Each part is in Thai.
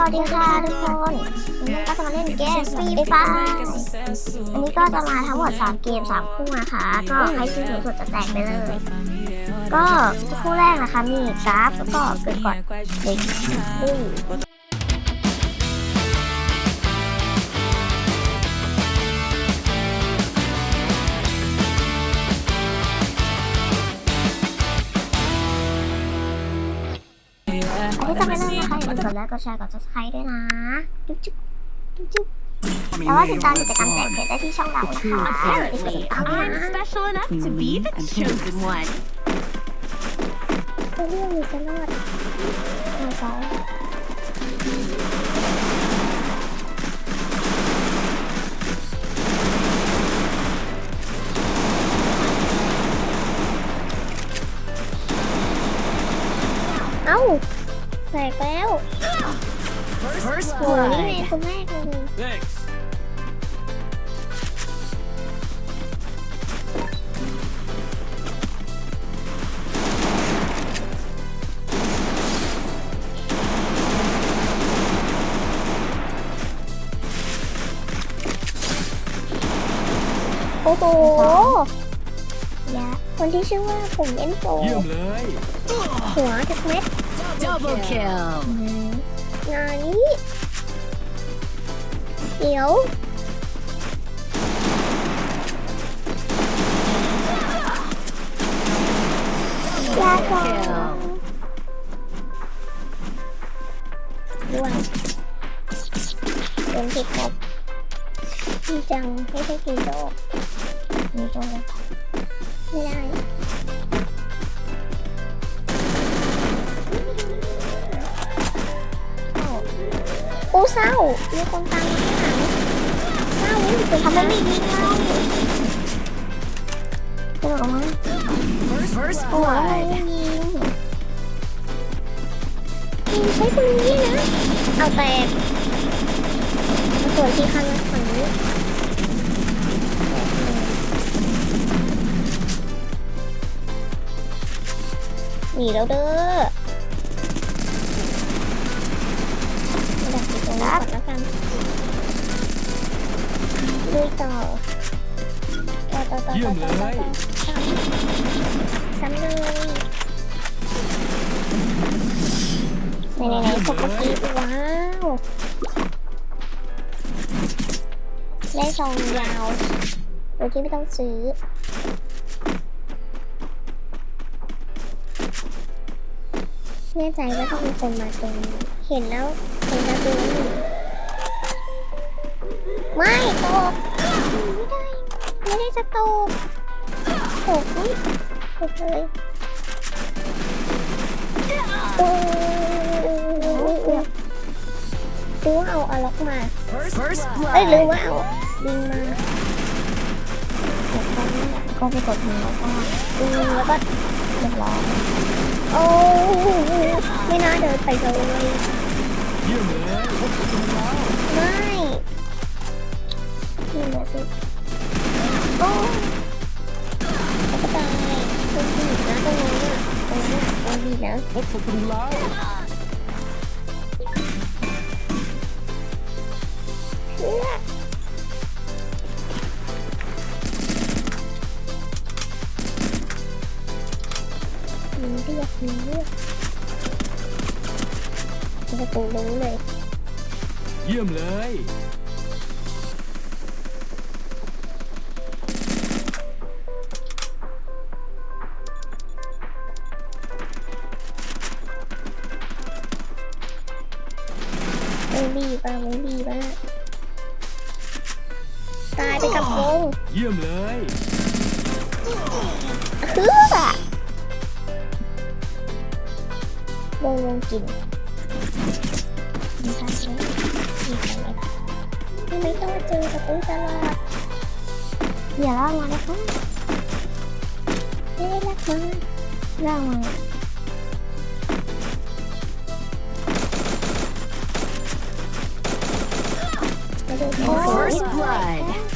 สวัสดีค่ะทุกคนวันนี้ก็จะมาเล่นเกมฟรีไฟอันนี้ก็จะมาทั้งหมด 3 เกม 3 คู่นะคะ ก็ใครที่สูงสุดจะแจกไปเลย ก็คู่แรกนะคะมีกราฟแล้วก็เกิดก่อนเด็กปุ้ยอันนี้จะไปเริ่มนะคะอย่าลืม กดไลค์กดแชร์กด subscribe ด้วยนะจุ๊บจุ๊บจุ๊บจุ๊บแล้วก็ติดตามกิจกรรมแจกเพจได้ที่ช่องเรานะคะอย่าลืมกดติดตามด้วย I'm นะ special enough to be the chosen one. ตัวเรื่องมีจะรอดเอาสอ คนแรกเลย Thanks. โอ้โหยะคนที่ชื่อว่าผมเอ็นโฟเยี่ยมเลยหัวทุกเม็ด Double kill. งานนี้ เดี๋ยวลาก่อนด้วนเป็นผิดครับจริ ทำไมไม่ยิงเราเดี๋ยวออกมา First โอ้ย blood. ยิงยิงใช้ปืนยิงนะ เอาแตกมาสวยที่คันละฝั่งนี้หนีแล้วเด้อดักอยู่ตรงนี้ก่อนแล้วกัน ลุยต่อต่อต่อต่อต่อต่อต่อซ้ำซ้ำเลยไหนไหนไหนปกติว้าวได้ซองยาวโดยที่ไม่ต้องซื้อแน่ใจว่าต้องมีคนมาตรงนี้เห็นแล้วเห็นแล้วดูนี่ ไม่ตกไม่ได้ ไม่ได้จะตกตกนี่ตกเลยโอ้ยหรือว่าเอาอาล็อกมาเอ้ยหรือว่าเอาดิงมาก็ก็ไปกดมือแล้วก็ดิงแล้วก็เรียบร้อยโอ้ไม่น่าเดินไปเลยไม่ นี่แหละสิโอ้แล้วก็ตายตรงนี้นะตรงนี้อะตรงนี้ตรงนี้นะพบกับคุณแล้วเพื่อมีเรียกมีเรียกประตูรู้เลย เยี่ยมเลย ยี่ยมเลยคืออะวงวงกินมีใครไหมมีใครไหมทำไมต้องเจอกับอุ้ยตลอดอย่าล่ามานะคะไม่ได้รักมาล่ามาโอ้ย blood.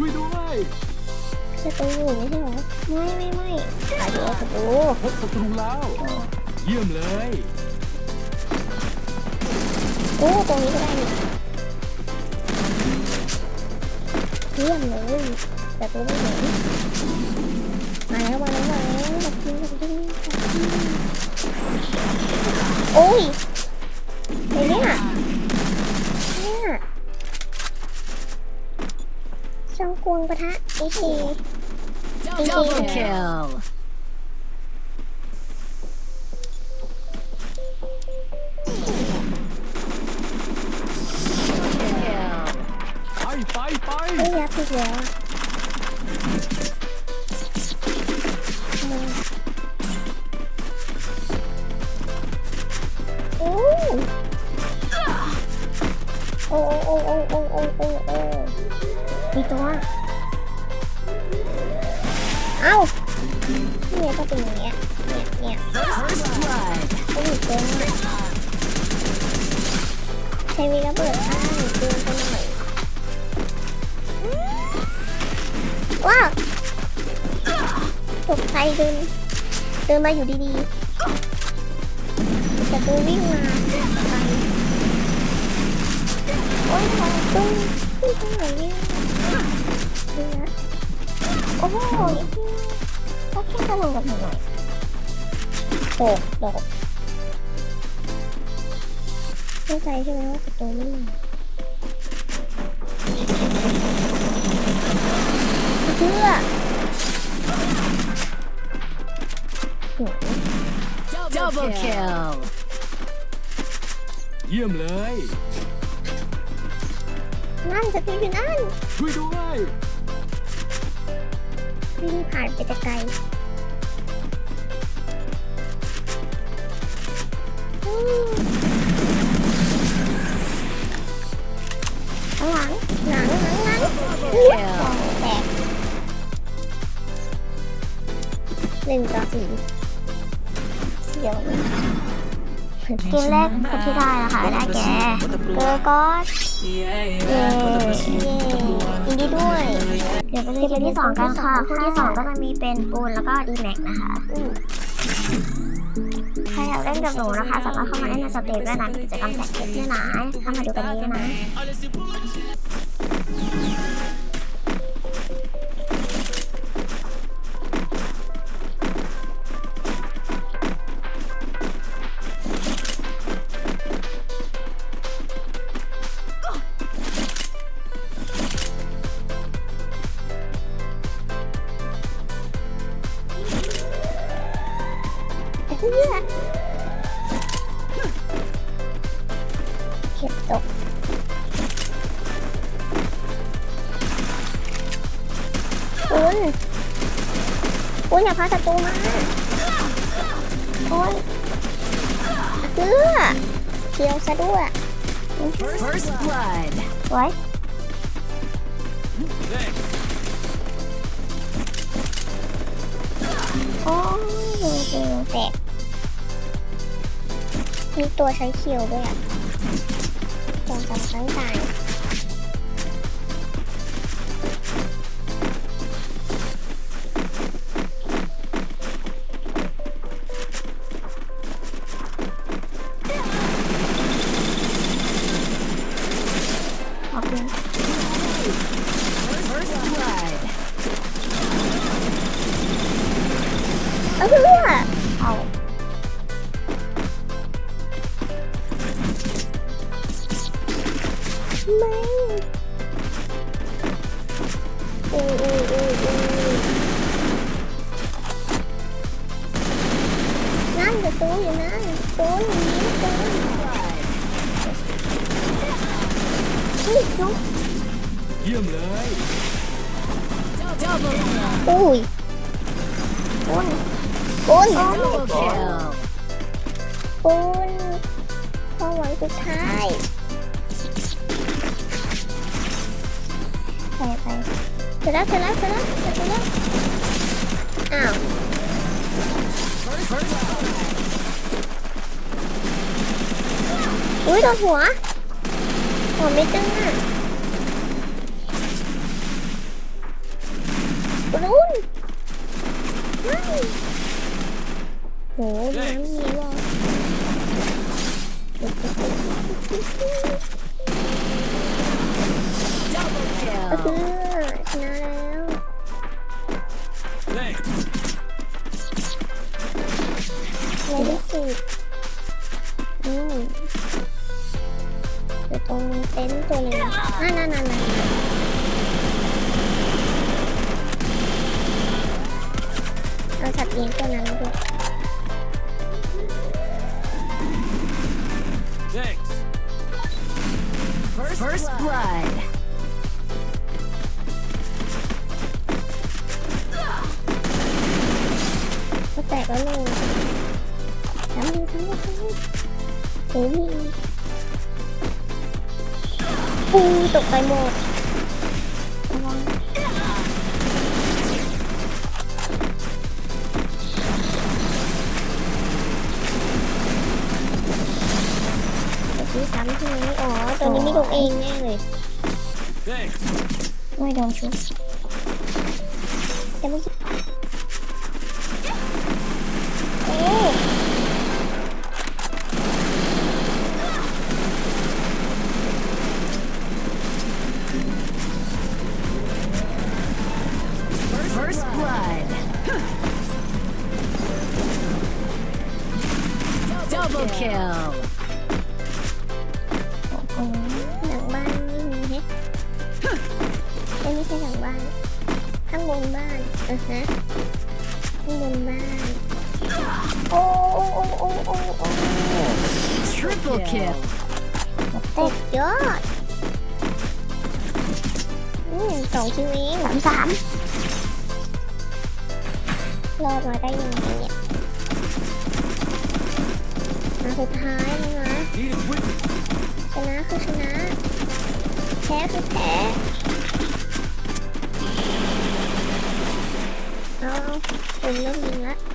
ช่วยด้วยศัตรูอยู่ไม่ใช่เหรอไม่ไม่ไม่อาจจะศัตรูพบศัตรูแล้ว เยี่ยมเลยโอ้ตรงนี้ก็ได้นี่เยี่ยมเลยแต่ตัวไม่เห็นมาแล้วมาแล้วมาแล้วมากินมากินมากินโอ้ยไอ้เนี่ยเนี่ย ช่องกวงปะทะไอที Double kill. Kill. ไปไปไป ไม่ยับอีกแล้วอะ มาอยู่ดีๆแต่ตัววิ่งมาไปโอ้ยของตุ้งตุ้งตรงไหนเนี่ยดูนะโอ้โหนี่ก็แค่กระโดดกับหน่อยโดดโดดเข้าใจใช่ไหมว่าตัวไม่มาเพื่อ Double kill. เยี่ยมเลย นั่นจะพี่อยู่นั่นช่วยด้วยวิ่งผ่านไปแต่ไกลอืมข้างหลังหลังหลังหลัง Kill. แตกหนึ่งต่อสี่ เดี๋ยวเกมแรกคนที่ได้นะคะได้แก่เกอร์ก็เย่เย่ยินดีด้วย เดี๋ยวไปเล่นเกมที่สองกันค่ะคู่ที่สองก็จะมีเป็นปูนแล้วก็ดีแม็กนะคะใครอยากเล่นกับหนูนะคะสามารถเข้ามาเล่นในสเตจด้วยนะกิจกรรมแจกเพชรด้วยนะเข้ามาดูกันเยอะนะ คุณอย่าพาศัตรูมาโอ้ยเพื่อเคียวซะด้วย First blood. ไว้โอ้ยจริงๆแตกมีตัวใช้เคียวด้วยอะสองสามครั้งตาย Âu Mang Ê ê ê ê Nhanh cái túi vậy nè Túi miếng túi Ui chú Dừng lại อยู่นั่นตูนอยู่นี่ตูนนี่จุ๊บเยี่ยมเลย Double kill. อุ้ยปุ้นปุ้นความหวังสุดท้ายไปไปเสร็จแล้วเสร็จแล้วเสร็จแล้วเสร็จแล้วอ้าวอุ้ยโดนหัวหัวไม่ตึงอะรุนไม่ โหน้ำมีวะ Double ก็คื kill. อชนะแล้ว Thanks. ในที่สุดอืมอยู่ตรงเต็นท์ตัวนึงนั่นนั่นนั่นนั่น เดี๋ยวที่ซ้ำทีนี้อ๋อตัวนี้ไม่โดนเองแน่เลย Thanks. ไม่โดนชุบแต่ไม่คิด Triple kill. สุดยอด อืมสองคิวเองสามสามรอดมาได้ยังไงเนี่ยมาสุดท้ายแล้วนะชนะคือชนะแพ้คือแพ้เอาคุณเริ่มยิงละ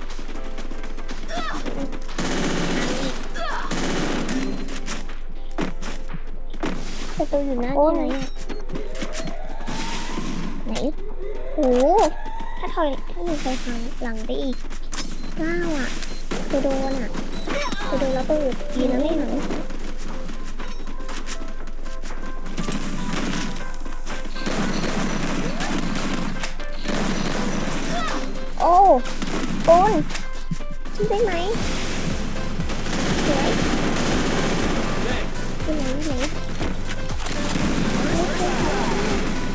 ประตูอยู่หน้าที่ไหนอะไหนโอ้โหถ้าถอยถ้ามีใครทำหลังได้อีกเก้าอะคือโดนอะคือโดนแล้วก็หยุดยีนะไม่หลังโอ้ปูนช่วยได้ไหม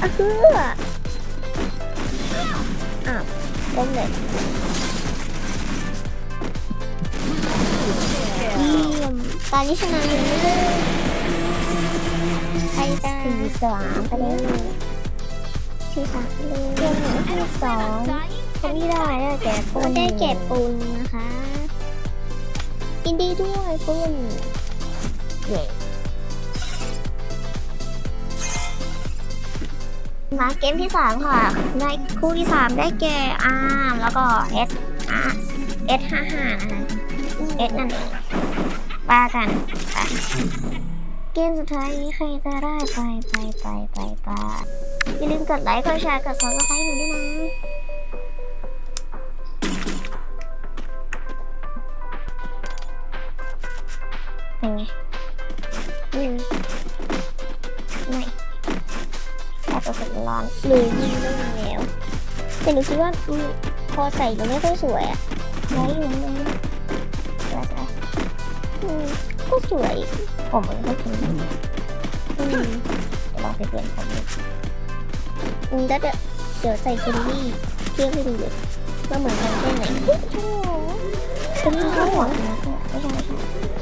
อะคืออ้าวล้มเลยเยี่ยมตอนนี้ชนะเลยใครจะสี่สามไปเลยสี่สามเลยเกมหนึ่งที่สองคนที่ได้ได้แก่ปูนได้แก่ปูนนะคะยินดีด้วยปูนเย้ มาเกมที่สามค่ะ ได้คู่ที่สามได้แก่อาร์มแล้วก็เอสอาร์เอสห้าห้านะคะเอสนั่นเองปากันไปเกมสุดท้ายนี้ใครจะได้ไปไปไปไปไปอย่าลืมกดไลค์กดแชร์กดซับสไครต์หนูด้วยนะเป็นไงอืม ร้อนหรือยิงได้แล้วแต่หนูคิดว่าอืมพอใส่แล้วไม่ค่อยสวยอะไว้อยู่นั่นเองสวยสวยอืมก็สวยผมมันก็สวยอืมเดี๋ยวลองไปเปลี่ยนผมดูอืมแล้วเดี๋ยวเดี๋ยวใส่ฟิลลี่เทียบให้ดูเลยว่าเหมือนกันแค่ไหนโอ้โหเป็นข้าวหวานนะไม่ใช่ไม่ใช่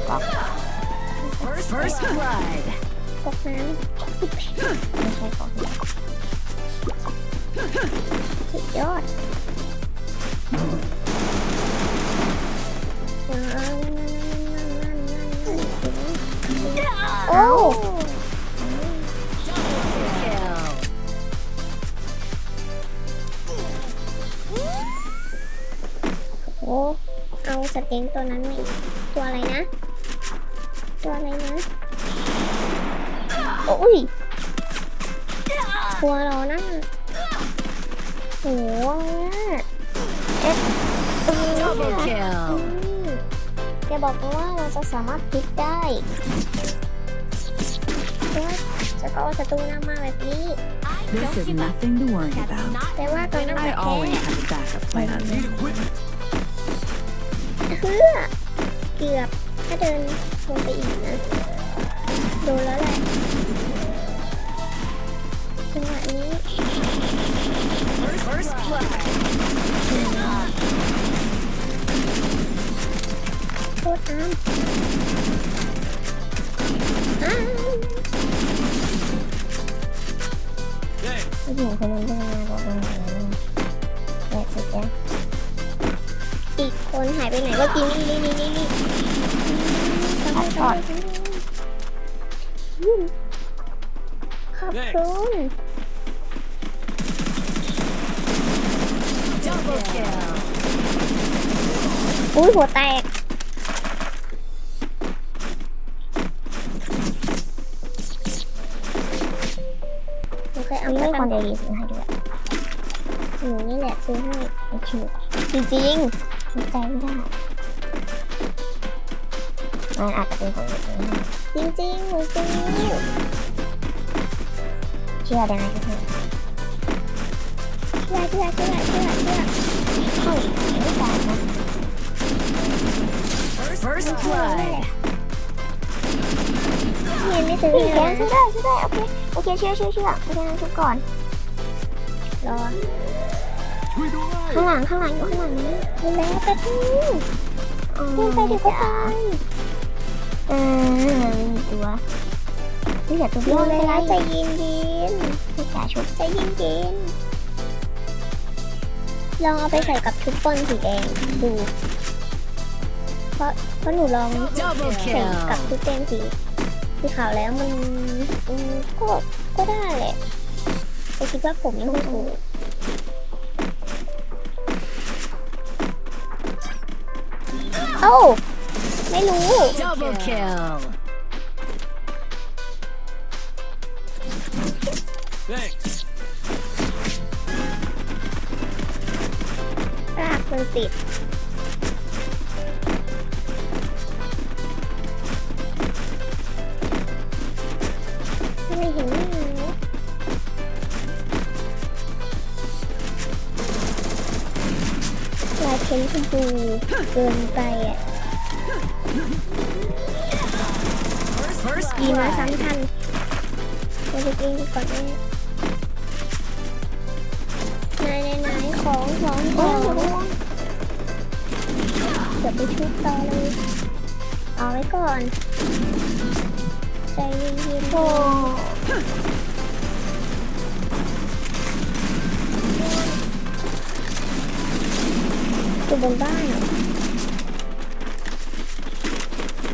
กรอบ First, First blood. กอกน้ำไม่ใช่กอกน้ำ สุดยอดโอ้ Kill. โหเอาสเต็งตัวนั้นมาอีก สามารถพลิกได้แล้วจะก็เอาศัตรูนำมาแบบนี้ This is nothing to worry about. แต่ว่าตอนนั้น I แพ้ always have a backup plan. Need equipment. เพื่อเกือบถ้าเดินลงไปอีกนะ โดนแล้วแหละจังหวะนี้ First blood. โคตรอ้ามอามผู้หญิงคนนั้นเดินมาบอกว่าแหลกสุดแจ้ะอีกคนหายไปไหนเมื่อกี้นี่นี่นี่นี่นี่ทำไมทำไมทำไมอืมขอบคุณอุ้ยหัวแตก เอาไม่ควรจะรีซื้อให้ด้วยหนูนี่แหละซื้อให้ไอชูจริงๆมีใจไม่ได้มันอาจจะเป็นคนอื่นซื้อให้จริงหนูซื้อเชื่อได้ไหมทุกคนเชื่อเชื่อเชื่อเชื่อเชื่อเฮ้ยไม่ตายนะ First blood. เรียนไม่ซื้อเลยซื้อได้ซื้อได้โอเคโอเคเชื่อเชื่อเชื่อเพราะฉะนั้นทุกก่อน รอช่วยด้วยข้างหลังข้างหลังอยู่ข้างหลังนี้ดูแล้วแป๊บนึงพี่ไปเดี๋ยวก็ไปเออมีตัวนี่อย่าตัวเดียวเลยใจเย็นเย็นพี่จ๋าชุบใจเย็นเย็นลองเอาไปใส่กับชุดปนสีแดงดูเพราะเพราะหนูลอง Double ใส่กับ kill. ชุดเต็มสีสีขาวแล้วมันอืมก็ก็ได้แหละ แต่คิดว่าผมยังไม่ถูกเอ้าไม่รู้ Double kill. Thanks. รากมันติดทำไมเห็น เพ้นชมพูเกินไปอะ First ดีมา blood. ซ้ำทันเราจะกินก่อนแน่ไหนไหนไหนของของของเดี๋ยวไปชุบต่อเลย เอาไว้ก่อน ใจเย็นๆโอ้ อยู่บนบ้านเหรอ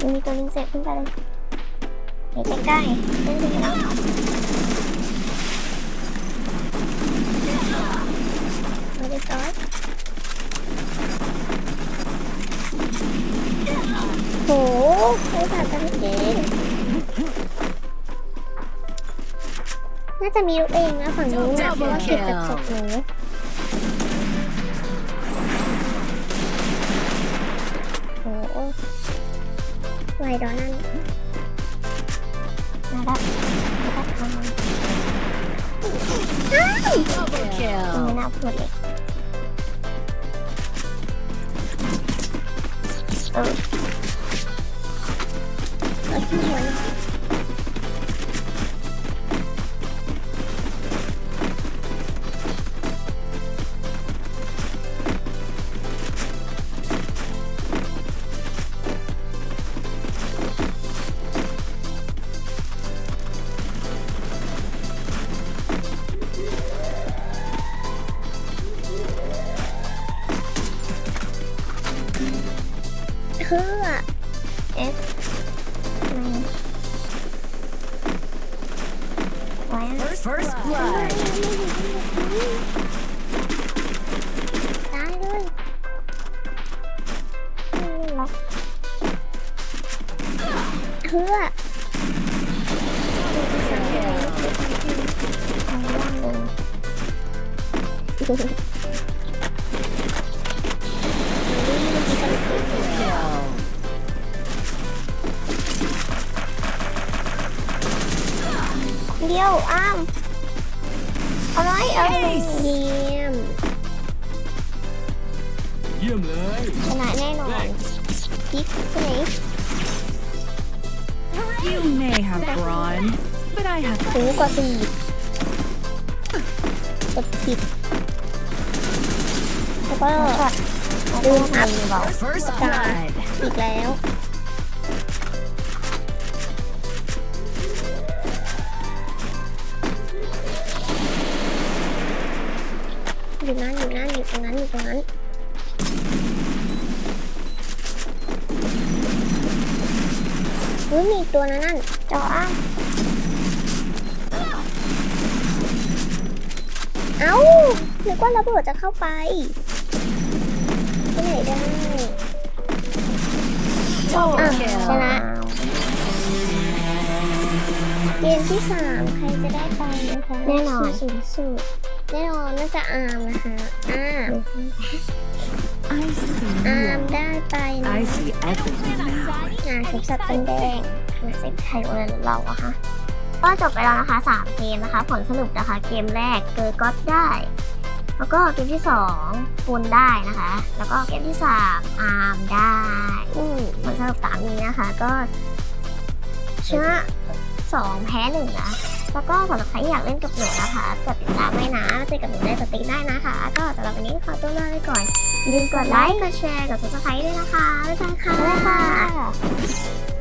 มันมีตัวลิงเสร็จขึ้นไปเลยนี่ใกล้ๆเล่นไปแล้วไม่ได้ซอสโหใช้สารกันจริงน่าจะมีลูกเองนะฝั่งนู้นนะเพราะว่าเก็บจากศพหนู ไวดอนั่นมาละมาละทำ Double ไม่น่าพูดเลยเออเออที่หัว ดียวอ้ามเอาไว้เอาเยี่ยมเยี่ยมเลยชนะแน่นอนพลิกไปไหน You may have brawn, but I have หูกว่าสี่กดผิดแล้วก็ลืมอัพเบา First กา blood. อีกแล้ว อยู่นั่นอยู่นั่นอยู่ตรงนั้นอยู่ตรงนั้นเฮ้ยมีอีกตัวนะนั่นจออ้างเอ้านึกว่าระเบิดจะเข้าไปที่ไหนได้อะชนะเกมที่สามใครจะได้ไปนะคะแน่นอนสูงสุด แน่นอนน่าจะอาร์มนะคะอาร์ม I see อาร์ม you. ได้ไปนะ I see everything now. งานเข็มสัตว์เป็นแดงคือเซ็ตไทยโอเลนเราอะคะก็จบไปแล้วนะคะ3เกมนะคะ ผลสรุปนะคะ เกมแรกเกอร์ก็อตได้ แล้วก็เกมที่2ปูนได้นะคะ แล้วก็เกมที่3อาร์มได้อืมผลสรุปตามนี้นะคะ ก็ชนะ2แพ้1นะ แล้วก็สำหรับใครที่อยากเล่นกับหนูนะคะกดติดตามไว้นะเจอกับหนูในสติ๊กได้นะคะ ก็สำหรับวันนี้ขอตัวลาไปก่อนอย่าลืมกดไลค์กดแชร์กด subscribe ด้วยนะคะบ๊ายบายค่ะบ๊ายบายค่ะ